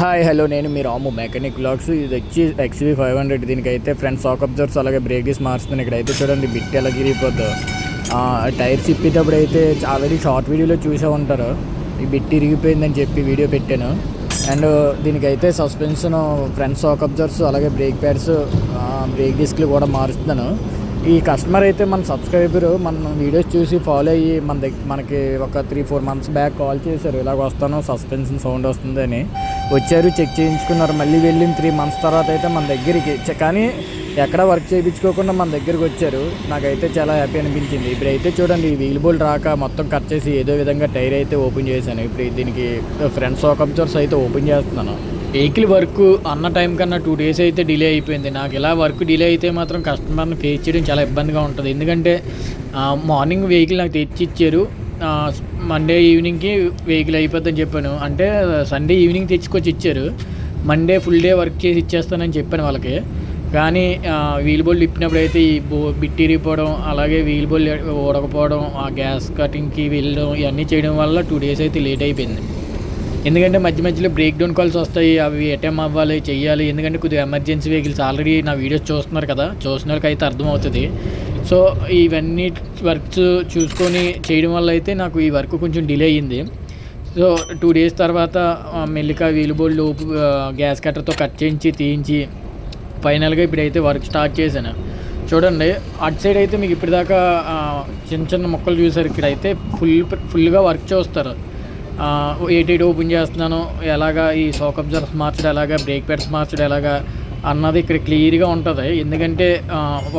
Hi hello నేను మీ రాము mechanic blogs. ఇది వచ్చి ఎక్స్వీ ఫైవ్ హండ్రెడ్ దీనికైతే ఫ్రంట్ షాక్ అబ్జర్వ్స్ అలాగే బ్రేక్ డిస్ మార్చుతున్నాను ఇక్కడైతే చూడండి బిట్ ఎలా గిరిగిపోద్దు టైర్స్ ఇప్పేటప్పుడు అయితే ఆల్రెడీ షార్ట్ వీడియోలో చూసే ఉంటారు. ఈ బిట్ ఇరిగిపోయిందని చెప్పి వీడియో పెట్టాను. అండ్ దీనికైతే సస్పెన్షన్ ఫ్రంట్ షాక్ అబ్జర్వ్స్ అలాగే బ్రేక్ ప్యాడ్స్ బ్రేక్ డిస్క్లు కూడా మారుస్తున్నాను ఈ కస్టమర్ అయితే మన సబ్స్క్రైబర్ మన వీడియోస్ చూసి ఫాలో అయ్యి మన దగ్గర మనకి ఒక three four months back call చేశారు. ఇలాగ వస్తాను సస్పెన్షన్ సౌండ్ వస్తుంది అని వచ్చారు చెక్ చేయించుకున్నారు. మళ్ళీ వెళ్ళిన త్రీ మంత్స్ తర్వాత అయితే మన దగ్గరికి కానీ ఎక్కడ వర్క్ చేయించుకోకుండా మన దగ్గరికి వచ్చారు. నాకైతే చాలా హ్యాపీ అనిపించింది. ఇప్పుడైతే చూడండి ఈ వీల్ బోల్ రాక మొత్తం కట్ చేసి ఏదో విధంగా టైర్ అయితే ఓపెన్ చేశాను. ఇప్పుడు దీనికి ఫ్రంట్ షాక్ అయితే ఓపెన్ చేస్తున్నాను. వెహికల్ వర్క్ అన్న టైం కన్నా టూ డేస్ అయితే డిలే అయిపోయింది. నాకు ఇలా వర్క్ డిలే అయితే మాత్రం కస్టమర్ని ఫేస్ చేయడం చాలా ఇబ్బందిగా ఉంటుంది. ఎందుకంటే మార్నింగ్ వెహికల్ నాకు తెచ్చి ఇచ్చారు మండే ఈవినింగ్కి వెహికల్ అయిపోద్దని చెప్పాను. అంటే సండే ఈవినింగ్ తెచ్చుకొచ్చి ఇచ్చారు. మండే ఫుల్ డే వర్క్ చేసి ఇచ్చేస్తానని చెప్పాను వాళ్ళకి. కానీ వీల్ బోల్డ్ ఇప్పినప్పుడు అయితే ఈ బో బిట్టి ఇరిగిపోవడం అలాగే వీల్ బోల్డ్ ఊడకపోవడం ఆ గ్యాస్ కటింగ్కి వెళ్ళడం ఇవన్నీ చేయడం వల్ల టూ డేస్ అయితే లేట్ అయిపోయింది. ఎందుకంటే మధ్య మధ్యలో బ్రేక్ డౌన్ కాల్స్ వస్తాయి అవి అటెంప్ అవ్వాలి చేయాలి ఎందుకంటే కొద్దిగా ఎమర్జెన్సీ వెహికల్స్ ఆల్రెడీ నా వీడియోస్ చూస్తున్నారు కదా చూసిన వాళ్ళకి అయితే అర్థమవుతుంది. సో ఇవన్నీ వర్క్స్ చూసుకొని చేయడం వల్ల అయితే నాకు ఈ వర్క్ కొంచెం డిలే అయ్యింది. సో టూ డేస్ తర్వాత ఆ, మెల్లిక వీలు లోపు గ్యాస్ కట్టర్తో కట్ చేయించి తీయించి ఫైనల్గా ఇప్పుడైతే వర్క్ స్టార్ట్ చేశాను. చూడండి అటు సైడ్ అయితే మీకు ఇప్పటిదాకా చిన్న చిన్న మొక్కలు చూసారు ఇక్కడైతే ఫుల్ ఫుల్గా వర్క్ చేస్తారు. ఎయిట్ ఓపెన్ చేస్తున్నాను ఎలాగా ఈ షాక్ అబ్జర్వ్స్ మార్చడం ఎలాగా బ్రేక్ ప్యాడ్స్ మార్చడం ఎలాగా అన్నది ఇక్కడ క్లియర్గా ఉంటుంది. ఎందుకంటే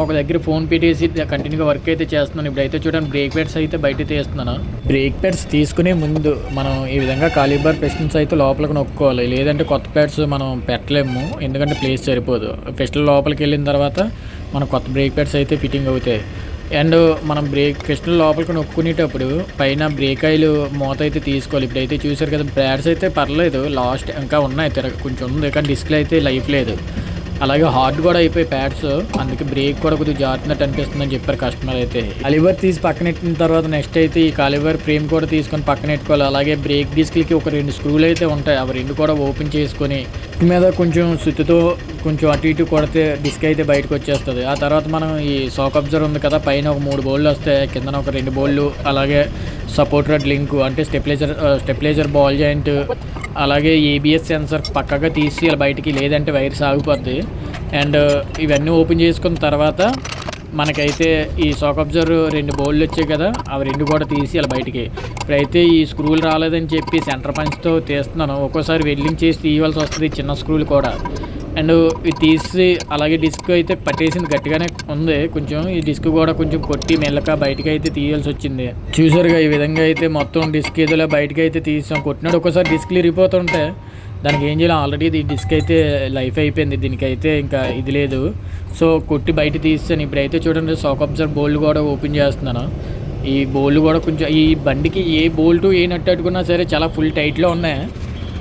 ఒక దగ్గర ఫోన్ పెట్టేసి కంటిన్యూగా వర్క్ అయితే చేస్తున్నాను. ఇప్పుడైతే చూడండి బ్రేక్ ప్యాడ్స్ అయితే బయట తీస్తున్నాను. బ్రేక్ ప్యాడ్స్ తీసుకునే ముందు మనం ఈ విధంగా కాలిబర్ పిస్టన్స్ అయితే లోపలికి నొక్కోవాలి లేదంటే కొత్త ప్యాడ్స్ మనం పెట్టలేము. ఎందుకంటే ప్లేస్ సరిపోదు. పిస్టల్ లోపలికి వెళ్ళిన తర్వాత మన కొత్త బ్రేక్ ప్యాడ్స్ అయితే ఫిట్టింగ్ అవుతాయి. అండ్ మనం బ్రేక్ పిస్టల్ లోపలికి నొక్కునేటప్పుడు పైన బ్రేక్ ఆయిల్ మూత అయితే తీసుకోవాలి. ఇప్పుడైతే చూసారు కదా బ్రాడ్స్ అయితే పర్లేదు. లాస్ట్ ఇంకా ఉన్నాయి కొంచెం ఉంది కానీ డిస్ప్లే అయితే లైఫ్ లేదు. అలాగే హార్డ్ కూడా అయిపోయి ప్యాడ్స్. అందుకే బ్రేక్ కూడా కొద్దిగా జారుతున్నట్టు అనిపిస్తుందని చెప్పారు కస్టమర్ అయితే. కాలివర్ తీసి పక్కన పెట్టిన తర్వాత నెక్స్ట్ అయితే ఈ కాలివర్ ఫ్రేమ్ కూడా తీసుకొని పక్కన పెట్టుకోవాలి. అలాగే బ్రేక్ డిస్క్లకి ఒక రెండు స్క్రూలు అయితే ఉంటాయి. అవి రెండు కూడా ఓపెన్ చేసుకొని మీద కొంచెం సుత్తితో కొంచెం అటు ఇటు కొడితే డిస్క్ అయితే బయటకు వచ్చేస్తుంది. ఆ తర్వాత మనం ఈ షాక్ అబ్జర్వ్ ఉంది కదా పైన ఒక మూడు బోళ్ళు వస్తాయి. కిందన ఒక రెండు బోళ్ళు అలాగే సపోర్ట్ రెడ్ లింక్ అంటే స్టెప్లైజర్ స్టెప్లైజర్ బాల్ జాయింట్ అలాగే ఏబిఎస్ సెన్సర్ పక్కగా తీసి అలా బయటికి లేదంటే వైర్ సాగిపోద్ది. అండ్ uh, ఇవన్నీ ఓపెన్ చేసుకున్న తర్వాత మనకైతే ఈ షాక్ అబ్జర్వ్ రెండు బౌళ్ళు వచ్చాయి కదా అవి రెండు కూడా తీసి అలా బయటికి. ఇప్పుడైతే ఈ స్క్రూలు రాలేదని చెప్పి సెంటర్ పంచ్తో తీస్తున్నాను. ఒక్కోసారి వెల్డింగ్ చేసి తీయవలసి వస్తుంది చిన్న స్క్రూలు కూడా. అండ్ ఇది తీసి అలాగే డిస్క్ అయితే పట్టేసింది గట్టిగానే ఉంది. కొంచెం ఈ డిస్క్ కూడా కొంచెం కొట్టి మెల్లక బయటకి అయితే తీయాల్సి వచ్చింది. చూసారుగా ఈ విధంగా అయితే మొత్తం డిస్క్ ఏదోలా బయటకి అయితే తీసాం. కొట్టినాడు ఒకసారి డిస్క్లు ఇరిగిపోతుంటే దానికి ఏం చేయాలి? ఆల్రెడీ ఈ డిస్క్ అయితే లైఫ్ అయిపోయింది. దీనికైతే ఇంకా ఇది లేదు. సో కొట్టి బయట తీస్తాను. ఇప్పుడైతే చూడండి షాక్ అబ్జర్ బోల్డ్ కూడా ఓపెన్ చేస్తున్నాను. ఈ బోల్డ్ కూడా కొంచెం ఈ బండికి ఏ బోల్టు ఏ నట్టు అట్టుకున్నా సరే చాలా ఫుల్ టైట్లో ఉన్నాయి.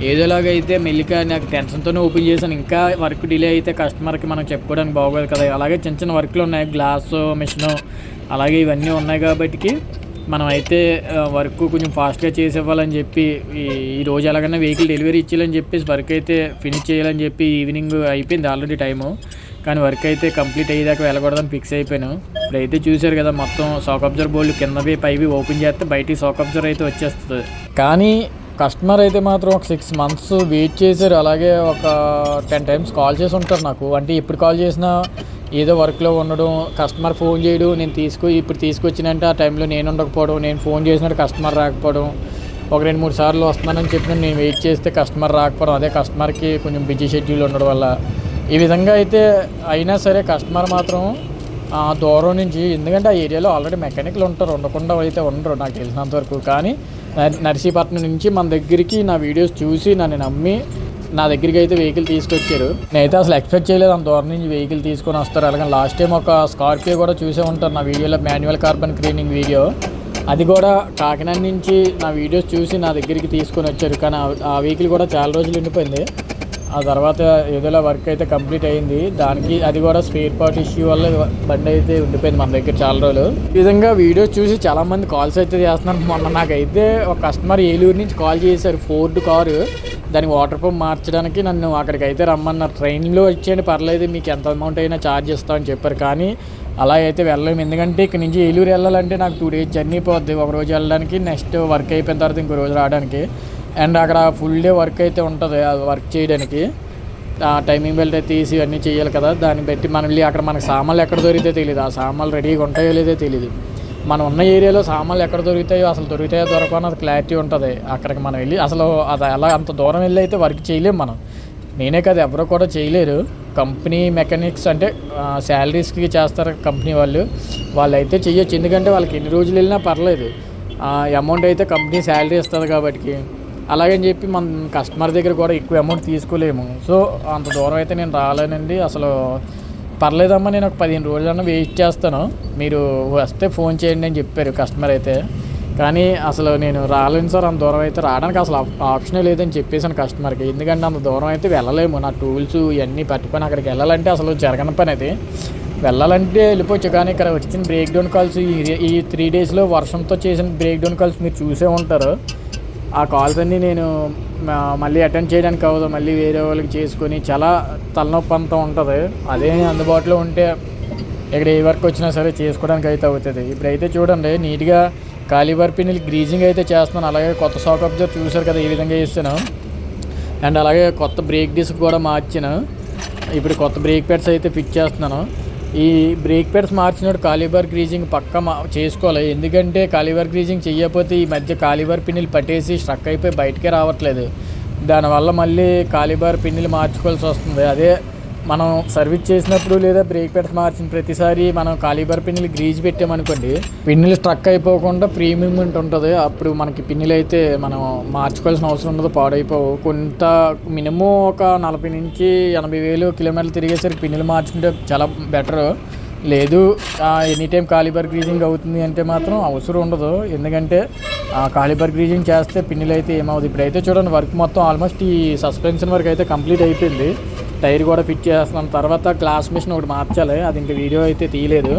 ఏదోలాగా అయితే మెల్లిక నాకు టెన్షన్తోనే ఓపెన్ చేశాను. ఇంకా వర్క్ డిలే అయితే కస్టమర్కి మనం చెప్పుకోవడానికి బాగోదు కదా. అలాగే చిన్న చిన్న వర్క్లు ఉన్నాయి. గ్లాస్ మిషను అలాగే ఇవన్నీ ఉన్నాయి కాబట్టి మనం అయితే వర్క్ కొంచెం ఫాస్ట్గా చేసి ఇవ్వాలని చెప్పి ఈ ఈ రోజు ఎలాగైనా వెహికల్ డెలివరీ ఇచ్చేయాలని చెప్పేసి వర్క్ అయితే ఫినిష్ చేయాలని చెప్పి ఈవినింగ్ అయిపోయింది ఆల్రెడీ టైము కానీ వర్క్ అయితే కంప్లీట్ అయ్యేదాకా వెళ్ళకూడదని ఫిక్స్ అయిపోయాను. ఇప్పుడైతే చూశారు కదా మొత్తం షాక్ అబ్జర్వ్ బోర్డు కిందవి పైవి ఓపెన్ చేస్తే బయటికి షాక్ అబ్జర్వ్ అయితే వచ్చేస్తుంది. కానీ కస్టమర్ అయితే మాత్రం ఒక సిక్స్ మంత్స్ వెయిట్ చేశారు. అలాగే ఒక టెన్ టైమ్స్ కాల్ చేసి ఉంటారు నాకు. అంటే ఇప్పుడు కాల్ చేసినా ఏదో వర్క్లో ఉండడం కస్టమర్ ఫోన్ చేయడం నేను తీసుకు ఇప్పుడు తీసుకొచ్చినంటే ఆ టైంలో నేను ఉండకపోవడం నేను ఫోన్ చేసినట్టు కస్టమర్ రాకపోవడం ఒక రెండు మూడు సార్లు వస్తున్నానని చెప్పిన నేను వెయిట్ చేస్తే కస్టమర్ రాకపోవడం అదే కస్టమర్కి కొంచెం బిజీ షెడ్యూల్ ఉండడం వల్ల. ఈ విధంగా అయితే అయినా సరే కస్టమర్ మాత్రం దూరం నుంచి ఎందుకంటే ఆ ఏరియాలో ఆల్రెడీ మెకానిక్లు ఉంటారు ఉండకుండా అయితే ఉండరు నాకు తెలిసినంత వరకు. కానీ నర్సీపట్నం నుంచి మన దగ్గరికి నా వీడియోస్ చూసి నన్ను నమ్మి నా దగ్గరికి అయితే వెహికల్ తీసుకొచ్చారు. నేనైతే అసలు ఎక్స్పెక్ట్ చేయలేదు అంత దూరం నుంచి వెహికల్ తీసుకొని వస్తారు. అలాగే లాస్ట్ టైం ఒక స్కార్పియో కూడా చూసే ఉంటారు నా వీడియోలో మాన్యువల్ కార్బన్ క్లీనింగ్ వీడియో. అది కూడా కాకినాడ నుంచి నా వీడియోస్ చూసి నా దగ్గరికి తీసుకొని వచ్చారు. కానీ ఆ- వెహికల్ కూడా చాలా రోజులు ఉండిపోయింది. ఆ తర్వాత ఏదోలా వర్క్ అయితే కంప్లీట్ అయింది. దానికి అది కూడా స్పేర్ పార్ట్ ఇష్యూ వల్ల బండి అయితే ఉండిపోయింది మన దగ్గర చాలా రోజులు. ఈ విధంగా వీడియోస్ చూసి చాలామంది కాల్స్ అయితే చేస్తున్నారు. మొన్న నాకైతే ఒక కస్టమర్ ఏలూరు నుంచి కాల్ చేశారు ఫోర్డ్ కారు దానికి వాటర్ పంప్ మార్చడానికి నన్ను అక్కడికి అయితే రమ్మన్నారు ట్రైన్లో వచ్చేయండి పర్లేదు మీకు ఎంత అమౌంట్ అయినా ఛార్జ్ ఇస్తామని చెప్పారు. కానీ అలా అయితే వెళ్ళలేము ఎందుకంటే ఇక్కడ నుంచి ఏలూరు వెళ్ళాలంటే నాకు టూ డేస్ జర్నీ పోద్ది. ఒక రోజు వెళ్ళడానికి నెక్స్ట్ వర్క్ అయిపోయిన తర్వాత ఇంకో రోజు రావడానికి. అండ్ అక్కడ ఫుల్ డే వర్క్ అయితే ఉంటుంది అది వర్క్ చేయడానికి. ఆ టైమింగ్ బెల్ట్ అయితే తీసి అన్నీ చేయాలి కదా దాన్ని బట్టి మనం వెళ్ళి అక్కడ మనకి సామాన్లు ఎక్కడ దొరికితే తెలియదు ఆ సామాన్లు రెడీగా ఉంటాయో లేదో తెలియదు మనం ఉన్న ఏరియాలో సామాన్లు ఎక్కడ దొరుకుతాయో అసలు దొరుకుతాయో దొరకవు అన్నది క్లారిటీ ఉంటుంది. అక్కడికి మనం వెళ్ళి అసలు అది అలా అంత దూరం వెళ్ళి అయితే వర్క్ చేయలేము మనం. నేనే కాదు ఎవరో కూడా చేయలేరు. కంపెనీ మెకానిక్స్ అంటే శాలరీస్కి చేస్తారు కంపెనీ వాళ్ళు. వాళ్ళు అయితే చేయొచ్చు ఎందుకంటే వాళ్ళకి ఎన్ని రోజులు వెళ్ళినా పర్లేదు. అమౌంట్ అయితే కంపెనీ శాలరీ ఇస్తుంది కాబట్టి. అలాగని చెప్పి మన కస్టమర్ దగ్గర కూడా ఎక్కువ అమౌంట్ తీసుకోలేము. సో అంత దూరం అయితే నేను రాలేనండి. అసలు పర్లేదమ్మా నేను ఒక పదిహేను రోజులన్నా వెయిట్ చేస్తాను. మీరు వస్తే ఫోన్ చేయండి అని చెప్పారు కస్టమర్ అయితే. కానీ అసలు నేను రాలేను సార్ అంత దూరం అయితే రావడానికి అసలు ఆప్షనే లేదని చెప్పేసాను కస్టమర్కి ఎందుకంటే అంత దూరం అయితే వెళ్ళలేము. నా టూల్స్ ఇవన్నీ పట్టుకొని అక్కడికి వెళ్ళాలంటే అసలు జరగని పని అది. వెళ్ళాలంటే వెళ్ళిపోవచ్చు కానీ ఇక్కడ వచ్చిన బ్రేక్ డౌన్ కాల్స్ ఈ- ఈ త్రీ డేస్లో వర్షంతో చేసిన బ్రేక్ డౌన్ కాల్స్ మీరు చూసే ఉంటారు. ఆ కాల్స్ అన్నీ నేను మళ్ళీ అటెండ్ చేయడానికి అవ్వదు. మళ్ళీ వేరే వాళ్ళకి చేసుకొని చాలా తలనొప్పి అంతా ఉంటుంది. అదే అందుబాటులో ఉంటే ఇక్కడ ఏ వర్క్ వచ్చినా సరే చేసుకోవడానికి అయితే అవుతుంది. ఇప్పుడైతే చూడండి నీట్గా ఖాళీ పిన్నులు గ్రీజింగ్ అయితే చేస్తున్నాను. అలాగే కొత్త షాక్ అబ్జర్ చూసారు కదా ఈ విధంగా చేస్తాను అండ్ అలాగే కొత్త బ్రేక్ డిస్క్ కూడా మార్చాను. ఇప్పుడు కొత్త బ్రేక్ ప్యాడ్స్ అయితే ఫిట్ చేస్తున్నాను. ఈ బ్రేక్ ప్యాడ్స్ మార్చినప్పుడు కాలిబర్ గ్రీజింగ్ పక్క చేసుకోవాలి ఎందుకంటే కాలిబర్ గ్రీజింగ్ చేయకపోతే ఈ మధ్య కాలిబర్ పిన్నులు పట్టేసి స్ట్రక్ అయిపోయి బయటకే రావట్లేదు. దానివల్ల మళ్ళీ కాలిబర్ పిన్నులు మార్చుకోవాల్సి వస్తుంది. అదే మనం సర్వీస్ చేసినప్పుడు లేదా బ్రేక్ ప్యాడ్స్ మార్చిన ప్రతిసారి మనం కాలిబర్ పిన్నులు గ్రీజ్ పెట్టామనుకోండి పిన్నులు స్ట్రక్ అయిపోకుండా ఫ్రీ మూమెంట్ ఉంటుంది. అప్పుడు మనకి పిన్నులు అయితే మనం మార్చుకోవాల్సిన అవసరం ఉండదు పాడైపోవు. కొంత మినిమం ఒక నలభై నుంచి ఎనభై వేలు కిలోమీటర్లు తిరిగేసరికి పిన్నులు మార్చుకుంటే చాలా బెటర్. లేదు ఎనీ టైం కాలిబర్ గ్రీజింగ్ అవుతుంది అంటే మాత్రం అవసరం ఉండదు. ఎందుకంటే కాలిబర్ గ్రీజింగ్ చేస్తే పిన్నులు అయితే ఏమవుతుంది ఇప్పుడైతే చూడండి వర్క్ మొత్తం ఆల్మోస్ట్ ఈ సస్పెన్షన్ వర్క్ అయితే కంప్లీట్ అయిపోయింది. టైర్ కూడా ఫిట్ చేస్తున్నాం. తర్వాత గ్లాస్ మిషన్ ఒకటి మార్చాలి. అది ఇంకా వీడియో అయితే తీయలేదు.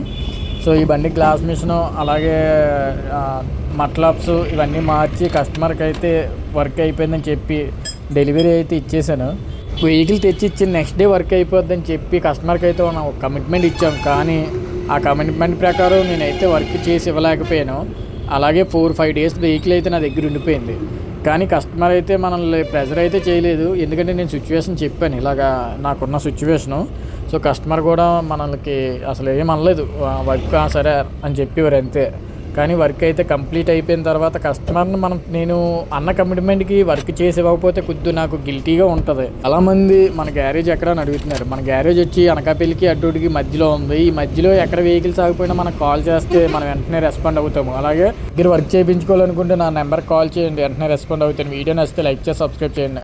సో ఈ బండి గ్లాస్ మిషన్ అలాగే మట్లాప్స్ ఇవన్నీ మార్చి కస్టమర్కి అయితే వర్క్ అయిపోయిందని చెప్పి డెలివరీ అయితే ఇచ్చేసాను వెహికల్ తెచ్చి ఇచ్చి నెక్స్ట్ డే వర్క్ అయిపోద్దని చెప్పి కస్టమర్కి అయితే మనం ఒక కమిట్మెంట్ ఇచ్చాం. కానీ ఆ కమిట్మెంట్ ప్రకారం నేనైతే వర్క్ చేసి ఇవ్వలేకపోయాను. అలాగే ఫోర్ ఫైవ్ డేస్ వెహికల్ అయితే నా దగ్గర ఉండిపోయింది. కానీ కస్టమర్ అయితే మనల్ని ప్రెజర్ అయితే చేయలేదు. ఎందుకంటే నేను సిచ్యువేషన్ చెప్పాను. ఇలాగా నాకున్న సిచ్యువేషను సో కస్టమర్ కూడా మనకి అసలు ఏం అనలేదు. వర్క్ సరే అని చెప్పేవారు అంతే. కానీ వర్క్ అయితే కంప్లీట్ అయిపోయిన తర్వాత కస్టమర్ని మనం నేను అన్న కమిట్మెంట్కి వర్క్ చేసి ఇవ్వకపోతే కొద్ది నాకు గిల్టీగా ఉంటుంది. చాలా మంది మన గ్యారేజ్ ఎక్కడ అని అడుగుతున్నారు. మన గ్యారేజ్ వచ్చి అనకాపల్లికి అడ్డుడికి మధ్యలో ఉంది. ఈ మధ్యలో ఎక్కడ వెహికల్స్ ఆగిపోయినా మనకు కాల్ చేస్తే మనం వెంటనే రెస్పాండ్ అవుతాము. అలాగే మీరు వర్క్ చేయించుకోవాలనుకుంటే నా నెంబర్ కాల్ చేయండి. వెంటనే రెస్పాండ్ అవుతాను. వీడియో నచ్చితే లైక్ చేసి సబ్స్క్రైబ్ చేయండి.